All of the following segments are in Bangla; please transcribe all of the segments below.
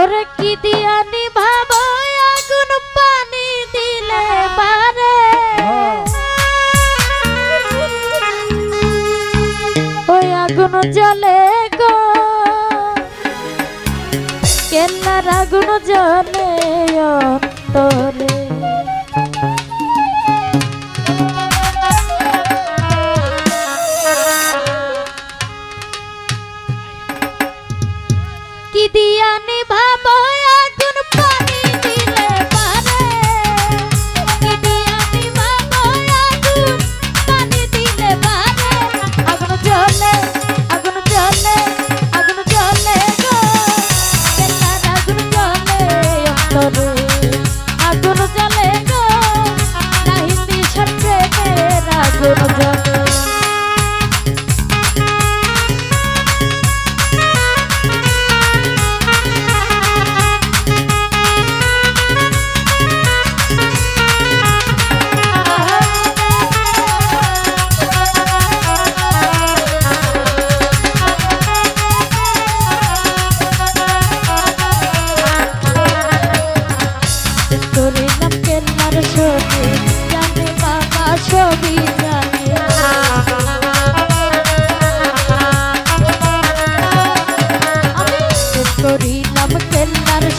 ওরে কি দিয়া নিভাব আগুন পানি দিলে পারে? ওই আগুন জলে গো। কেনার আগুন জলে অন্তরে।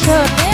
저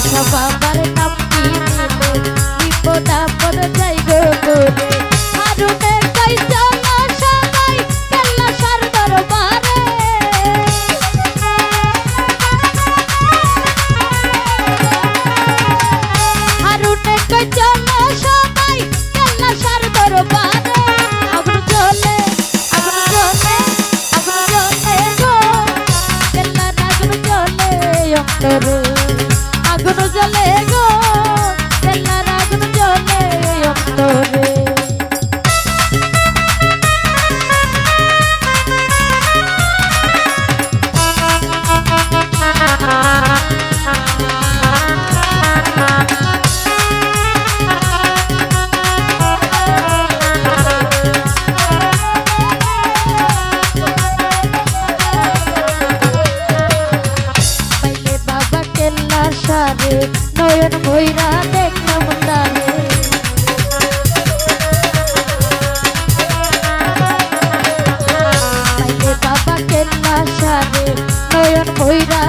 সব আমার বিপদ le নয়ন ভৈরা দেখলাম তারে বাবা কেনা সারে নয়ন ভৈরা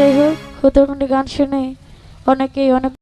যাই হোক হুতুমনি গান শুনে অনেকেই অনেক